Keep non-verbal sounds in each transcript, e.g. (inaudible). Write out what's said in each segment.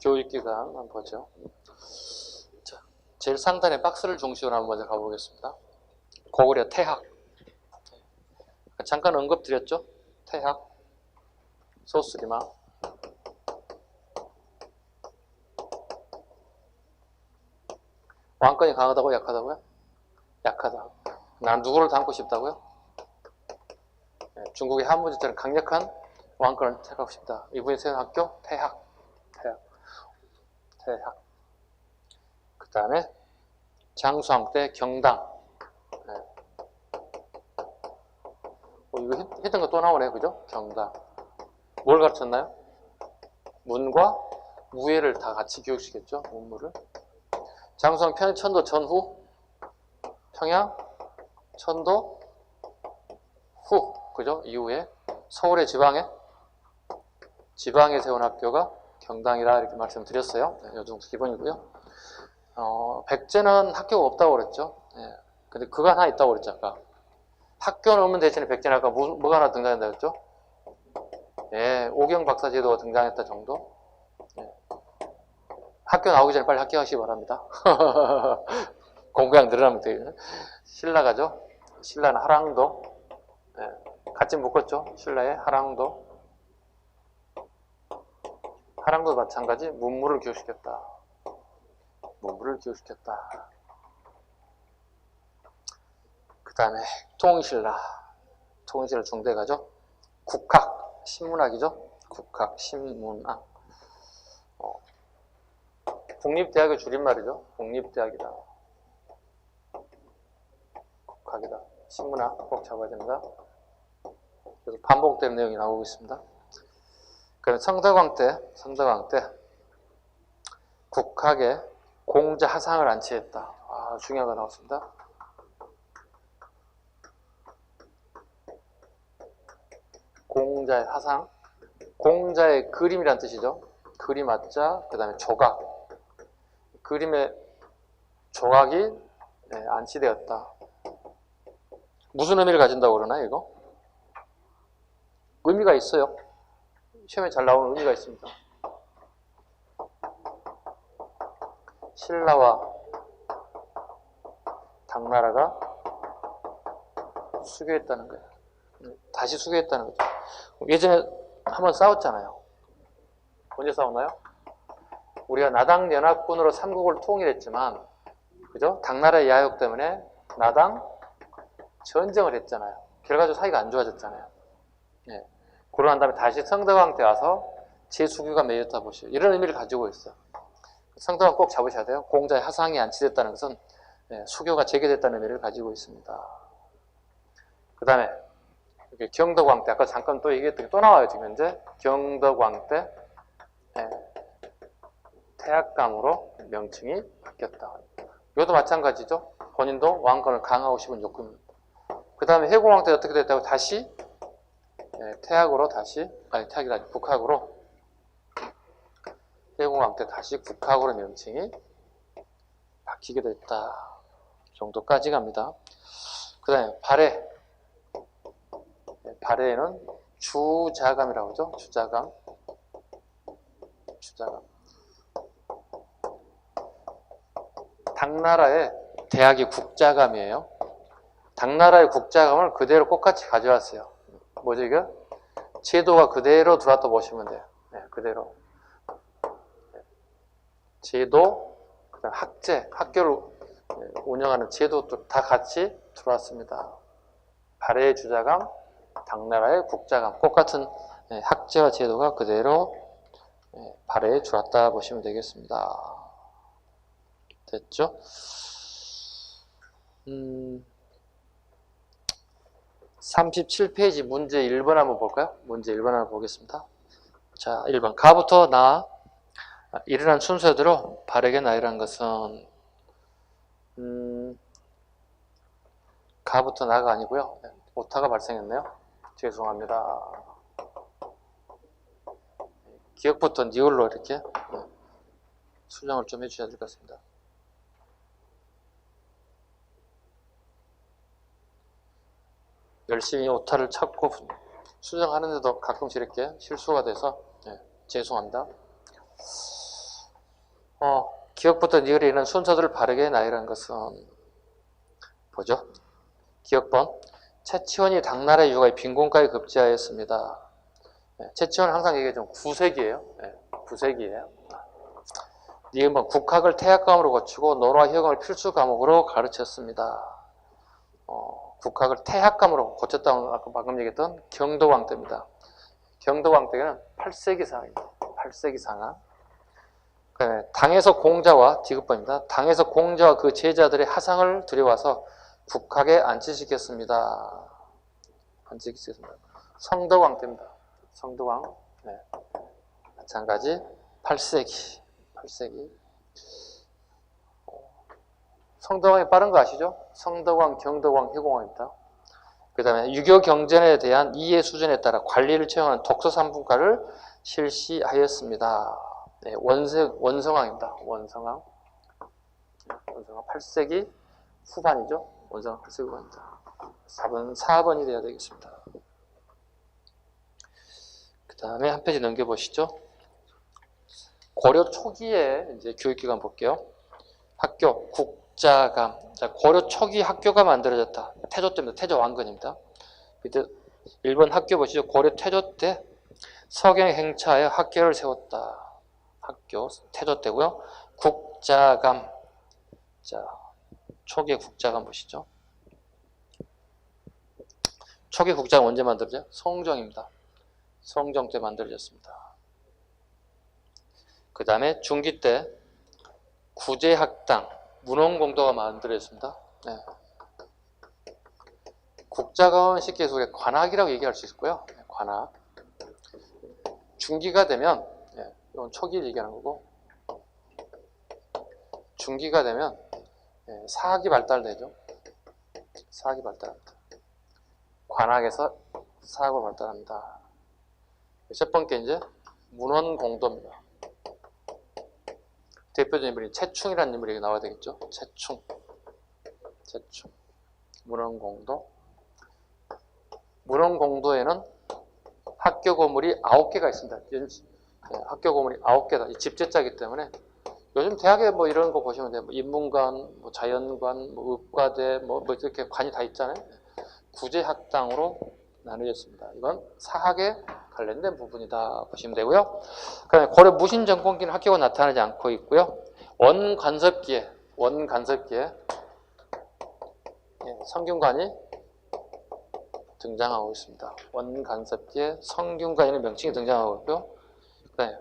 교육기관 한번 보죠. 자, 제일 상단에 박스를 중심으로 한번 먼저 가보겠습니다. 고구려 태학. 잠깐 언급 드렸죠? 태학. 소스리마. 왕권이 강하다고 약하다고요? 약하다. 난 누구를 담고 싶다고요? 네, 중국의 한무지처럼 강력한 왕권을 택하고 싶다. 이분이 세운 학교. 태학. 태학. 그 다음에 장수왕 때 경당. 네. 어, 이거 했- 했던 거 또 나오네, 그죠? 경당. 뭘 가르쳤나요? 문과 무예를 다 같이 교육시켰죠, 문무를. 장수왕 평양 천도 전후, 평양 천도 후, 그죠? 이후에 서울의 지방에 지방에 세운 학교가 경당이라 이렇게 말씀드렸어요. 네, 요 정도 기본이고요. 어, 백제는 학교가 없다고 그랬죠. 예. 근데 그거 하나 있다고 그랬죠, 아까. 학교는 없는 대신에 백제는 아까 뭐, 뭐가 하나 등장한다고 했죠? 예, 오경 박사 제도가 등장했다 정도. 예. 학교 나오기 전에 빨리 합격하시기 바랍니다. (laughs) 공부량 늘어나면 돼요. 신라가죠. 신라는 하랑도. 예, 같이 묶었죠. 신라의 하랑도. 하랑도 마찬가지 문물을 교육시켰다. 문물을 교육시켰다. 그 다음에 통신라. 통신라 중대가죠. 국학, 신문학이죠. 국학, 신문학. 어, 국립대학의 줄임말이죠. 국립대학이다. 국학이다. 신문학 꼭 잡아야 됩니다. 그래서 반복되는 내용이 나오고 있습니다. 그럼 성덕왕 때, 성덕왕 때 국학에 공자 하상을 안치했다. 아, 중요한 거 나왔습니다. 공자의 하상. 공자의 그림이란 뜻이죠. 그림 맞자, 그 다음에 조각. 그림의 조각이 네, 안치되었다. 무슨 의미를 가진다고 그러나, 이거? 의미가 있어요. 시험에 잘 나오는 의미가 있습니다. 신라와 당나라가 수교했다는 거예요. 다시 수교했다는 거죠. 예전에 한번 싸웠잖아요. 언제 싸웠나요? 우리가 나당 연합군으로 삼국을 통일했지만, 그죠? 당나라의 야욕 때문에 나당 전쟁을 했잖아요. 결과적으로 사이가 안 좋아졌잖아요. 예. 난 다음에 다시 성덕왕 때 와서 제수교가 맺었다 보시오. 이런 의미를 가지고 있어요. 성덕왕 꼭 잡으셔야 돼요. 공자의 하상이 안치됐다는 것은 예, 수교가 재개됐다는 의미를 가지고 있습니다. 그 다음에 경덕왕 때 아까 잠깐 또 얘기했던 게 또 나와요 지금 현재 경덕왕 때 예, 태학감으로 명칭이 바뀌었다. 이것도 마찬가지죠. 본인도 왕권을 강하고 싶은 욕구입니다. 그 다음에 해공왕 때 어떻게 됐다고 다시 예, 태학으로 다시 아니 태학이 아니 북학으로 해공왕 때 다시 북학으로 명칭이 바뀌게 됐다. 이 정도까지 갑니다. 그 다음에 발해 네, 발해에는 주자감이라고 하죠. 주자감. 주자감. 당나라의 대학이 국자감이에요. 당나라의 국자감을 그대로 똑같이 가져왔어요. 뭐죠, 이거? 제도가 그대로 들어왔다 보시면 돼요. 네, 그대로. 네. 제도, 그 다음 학제, 학교를 네, 운영하는 제도도 다 같이 들어왔습니다. 발해의 주자감, 당나라의 국자감, 똑같은 예, 학제와 제도가 그대로 예, 발해에 들어왔다 보시면 되겠습니다. 됐죠? 음, 37페이지 문제 1번 한번 볼까요? 문제 1번 한번 보겠습니다. 자, 1번. 가부터 나. 아, 일어난 순서대로 바르게 나이란 것은, 음, 가부터 나가 아니고요. 네, 오타가 발생했네요. 죄송합니다. 기억부터 니올로 이렇게 네, 수정을 좀 해주셔야 될 것 같습니다. 열심히 오타를 찾고 수정하는데도 가끔씩 이렇게 실수가 돼서 네, 죄송합니다. 어, 기억부터 니을이는 순서들을 바르게 나열한 것은 보죠. 기억번 채치원이 당나라의 유가의 빈곤가에 급제하였습니다. 네, 채치원은 항상 얘기하죠. 구색이에요. 네, 구색이에요. 니은번 국학을 태학과목으로 거치고 노라 희역을 필수 과목으로 가르쳤습니다. 어, 국학을 태학과목으로 거쳤다고 아까 방금 얘기했던 경도왕 때입니다. 경도왕 때는 8세기 상황입니다. 8세기 상황. 네, 당에서 공자와 디귿번입니다. 당에서 공자와 그 제자들의 하상을 들여와서 국학에 안치시켰습니다. 안치시켰습니다. 성덕왕 때입니다. 성덕왕. 네. 마찬가지 8세기. 8세기. 성덕왕이 빠른 거 아시죠? 성덕왕, 경덕왕, 희공왕입니다. 그 다음에 유교 경전에 대한 이해 수준에 따라 관리를 채용하는 독서 3분과를 실시하였습니다. 네, 원세, 원성왕입니다. 원성왕. 원성왕 8세기 후반이죠. 원성왕 8세기 후반입니다. 4번, 4번이 돼야 되겠습니다. 그 다음에 한 페이지 넘겨보시죠. 고려 초기에 이제 교육기관 볼게요. 학교, 국 자감. 자, 고려 초기 학교가 만들어졌다. 태조 때입니다. 태조 왕건입니다. 밑에 1번 학교 보시죠. 고려 태조 때 서경 행차하여 학교를 세웠다. 학교 태조 때고요. 국자감. 자, 초기 국자감 보시죠. 초기 국자감 언제 만들어져? 성정입니다. 성정 때 만들어졌습니다. 그 다음에 중기 때 구제학당, 문헌공도가 만들어졌습니다. 네. 국자가원 쉽게 우리가 관학이라고 얘기할 수 있고요. 네, 관학. 중기가 되면, 네, 이건 초기를 얘기하는 거고, 중기가 되면 네, 사학이 발달되죠. 사학이 발달합니다. 관학에서 사학으로 발달합니다. 첫 번째 이제 문헌공도입니다. 대표적인 인물이 채충이라는 인물이 나와야 되겠죠. 채충. 채충. 문헌공도. 문헌공도에는 학교 건물이 9개가 있습니다. 연, 네, 학교 건물이 9개다. 이 집제자이기 때문에 요즘 대학에 뭐 이런 거 보시면 돼요. 뭐 인문관, 뭐 자연관, 뭐 의과대, 뭐, 뭐 이렇게 관이 다 있잖아요. 구제학당으로 나누어졌습니다. 이건 사학에 관련된 부분이다 보시면 되고요. 그다음에 고려 무신 정권기는 학교가 나타나지 않고 있고요. 원간섭기에 원간섭기에 예, 성균관이 등장하고 있습니다. 원간섭기에 성균관이라는 명칭이 등장하고 있고요. 그다음에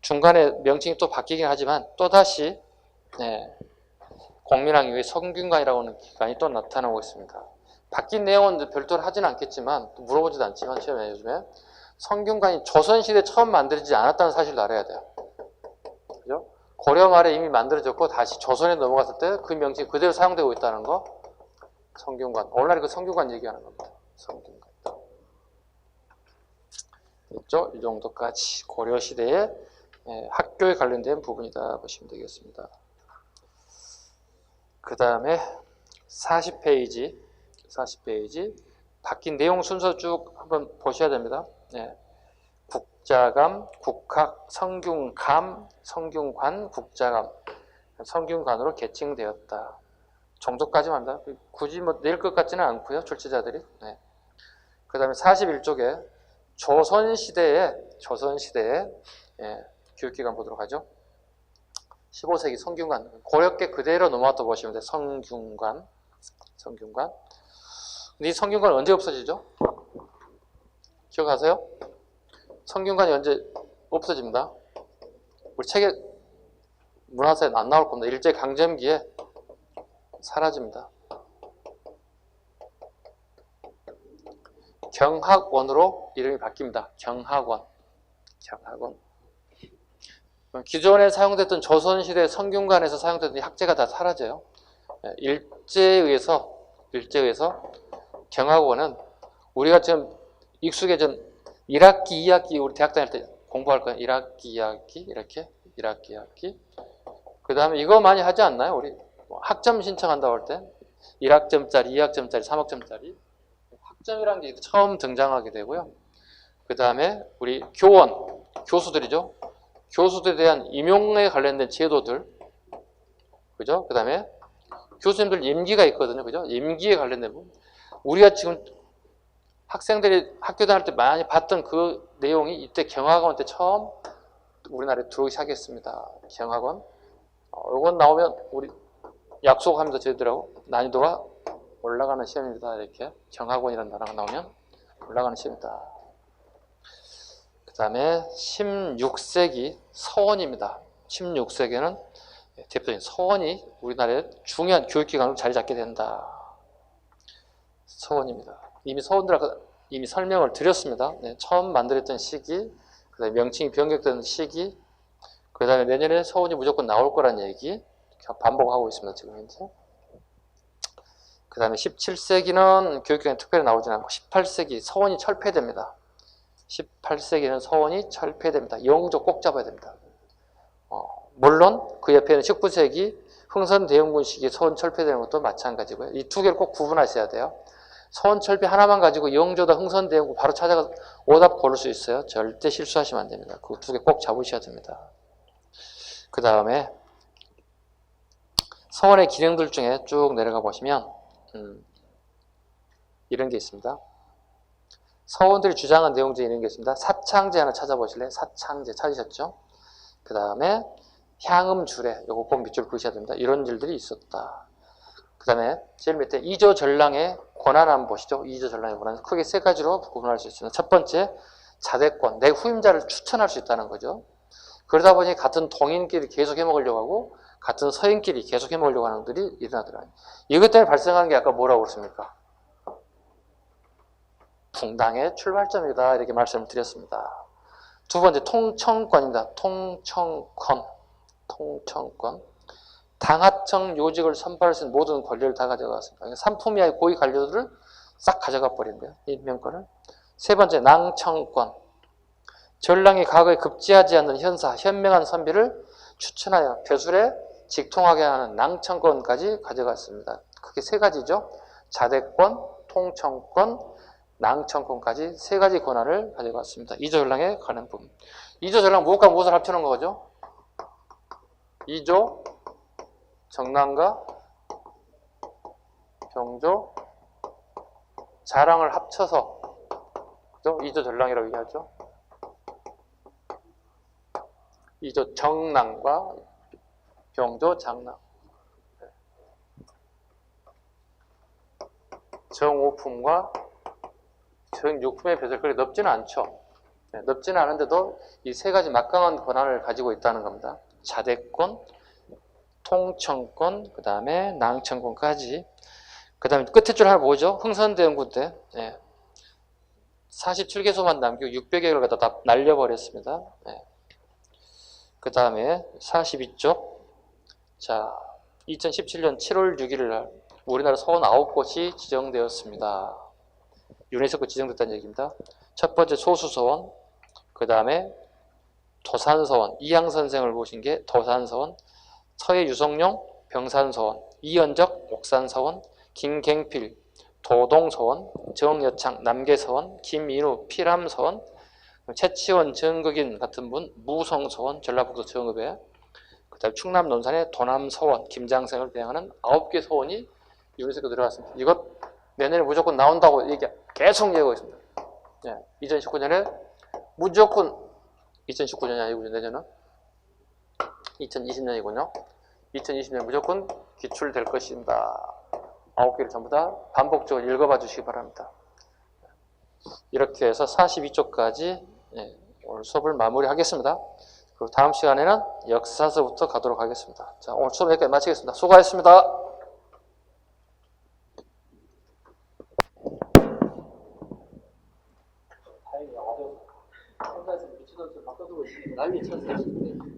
중간에 명칭이 또 바뀌긴 하지만 또 다시 예, 공민왕 이후에 성균관이라고 하는 기관이 또 나타나고 있습니다. 바뀐 내용은 별도로 하지는 않겠지만 또 물어보지도 않지만 시험에 요즘에 성균관이 조선시대 처음 만들어지지 않았다는 사실을 알아야 돼요. 그죠? 고려 말에 이미 만들어졌고 다시 조선에 넘어갔을 때 그 명칭이 그대로 사용되고 있다는 거 성균관. 오늘날 그 성균관 얘기하는 겁니다. 성균관. 됐죠? 이 정도까지 고려 시대의 예, 학교에 관련된 부분이다 보시면 되겠습니다. 그 다음에 40페이지 40페이지 바뀐 내용 순서 쭉 한번 보셔야 됩니다. 네. 국자감, 국학, 성균감, 성균관, 국자감, 성균관으로 개칭되었다. 정도까지만 합니다. 굳이 뭐 낼 것 같지는 않고요. 출제자들이. 네. 그 다음에 41쪽에 조선시대에 조선시대에 예, 교육기관 보도록 하죠. 15세기 성균관 고렵계 그대로 넘어왔다 보시면 돼요. 성균관 성균관 근데 이 성균관 언제 없어지죠? 기억하세요? 성균관이 언제 없어집니다. 우리 책에 문화사에 안 나올 겁니다. 일제 강점기에 사라집니다. 경학원으로 이름이 바뀝니다. 경학원. 경학원. 기존에 사용됐던 조선시대 성균관에서 사용됐던 이 학제가 다 사라져요. 예, 일제에 의해서, 일제에 의해서 경학원은 우리가 지금 익숙해진 1학기, 2학기 우리 대학 다닐 때 공부할 거예요. 1학기, 2학기 이렇게 1학기, 2학기. 그 다음에 이거 많이 하지 않나요? 우리 뭐 학점 신청한다고 할 때 1학점짜리, 2학점짜리, 3학점짜리 학점이라는 게 처음 등장하게 되고요. 그 다음에 우리 교원, 교수들이죠. 교수들에 대한 임용에 관련된 제도들, 그죠? 그 다음에 교수님들 임기가 있거든요, 그죠? 임기에 관련된 부분. 우리가 지금 학생들이 학교 다닐 때 많이 봤던 그 내용이 이때 경학원 때 처음 우리나라에 들어오기 시작했습니다. 경학원. 어, 이건 나오면 우리 약속하면서 저희들하고 난이도가 올라가는 시험입니다. 이렇게 경학원이라는 단어가 나오면 올라가는 시험이다. 그 다음에 16세기 서원입니다. 16세기에는 대표적인 서원이 우리나라의 중요한 교육기관으로 자리 잡게 된다. 서원입니다. 이미 서원들 이미 설명을 드렸습니다. 네, 처음 만들었던 시기, 그 다음에 명칭이 변경된 시기, 그 다음에 내년에 서원이 무조건 나올 거란 얘기 반복하고 있습니다. 지금 현재. 그 다음에 17세기는 교육기관에 특별히 나오지 않고 18세기 서원이 철폐됩니다. 18세기는 서원이 철폐됩니다. 영조 꼭 잡아야 됩니다. 어, 물론 그 옆에는 19세기 흥선대원군 시기 서원 철폐되는 것도 마찬가지고요. 이 두 개를 꼭 구분하셔야 돼요. 철폐 하나만 가지고 영조다 흥선대원군 바로 찾아가 오답 고를 수 있어요. 절대 실수하시면 안 됩니다. 그 두 개 꼭 잡으셔야 됩니다. 그 다음에 서원의 기능들 중에 쭉 내려가 보시면 음, 이런 게 있습니다. 서원들이 주장한 내용 중에 이런 게 있습니다. 사창제 하나 찾아보실래요? 사창제 찾으셨죠? 그 다음에 향음 주례, 요거 꼭 밑줄 그으셔야 됩니다. 이런 일들이 있었다. 그 다음에 제일 밑에 이조 전랑의 권한 한번 보시죠. 이조 전랑의 권한 크게 세 가지로 구분할 수 있습니다. 첫 번째, 자대권, 내 후임자를 추천할 수 있다는 거죠. 그러다 보니 같은 동인끼리 계속 해먹으려고 하고 같은 서인끼리 계속 해먹으려고 하는 것들이 일어나더라고요. 이것 때문에 발생하는 게 아까 뭐라고 그랬습니까? 붕당의 출발점이다 이렇게 말씀을 드렸습니다. 두 번째 통청권입니다. 통청권, 통청권. 당하청 요직을 선발할 수 있는 모든 권리를 다 가져갔습니다. 그러니까 상품 이하의 고위 관료들을 싹 가져가 버린 거예요. 임명권을. 세 번째 낭청권. 전랑이 과거에 급제하지 않는 현사, 현명한 선비를 추천하여 벼슬에 직통하게 하는 낭청권까지 가져갔습니다. 그게 세 가지죠. 자대권, 통청권, 낭청권까지 세 가지 권한을 가져갔습니다. 이조 전랑에 관한 부분. 이조 전랑 무엇과 무엇을 합쳐놓은 거죠? 이조 정랑과 병조 자랑을 합쳐서 그죠? 이조 전랑이라고 얘기하죠. 이조 정랑과 병조 장랑 정오품과 정육품의 배설 그리 넓지는 않죠. 네, 넓지는 않은데도 이 세 가지 막강한 권한을 가지고 있다는 겁니다. 자대권, 통청권, 그 다음에 낭청권까지. 그 다음에 끝에 줄 하나 뭐죠? 흥선대원군 때 네. 47개소만 남기고 600개를 갖다 다 날려버렸습니다. 네. 그 다음에 42쪽. 자, 2017년 7월 6일 날 우리나라 서원 9곳이 지정되었습니다. 유네스코 지정됐다는 얘기입니다. 첫 번째 소수서원, 그 다음에 도산서원, 이양 선생을 보신 게 도산서원, 서해 유성룡 병산서원, 이연적 옥산서원, 김갱필 도동서원, 정여창 남계서원, 김인우 피람서원, 최치원 정극인 같은 분 무성서원 전라북도 정읍에 그다음 충남 논산의 도남서원 김장생을 대항하는 아홉 개 서원이 유네스코 들어갔습니다. 이것 내년에 무조건 나온다고 얘기 계속 얘기하고 있습니다. 예, 2019년에 무조건 2019년이 아니고 내년은 2020년이군요. 2020년 무조건 기출될 것입니다. 아홉 개를 전부 다 반복적으로 읽어봐 주시기 바랍니다. 이렇게 해서 42쪽까지 예, 오늘 수업을 마무리하겠습니다. 그리고 다음 시간에는 역사서부터 가도록 하겠습니다. 자, 오늘 수업 여기까지 마치겠습니다. 수고하셨습니다. 난리 쳤어요.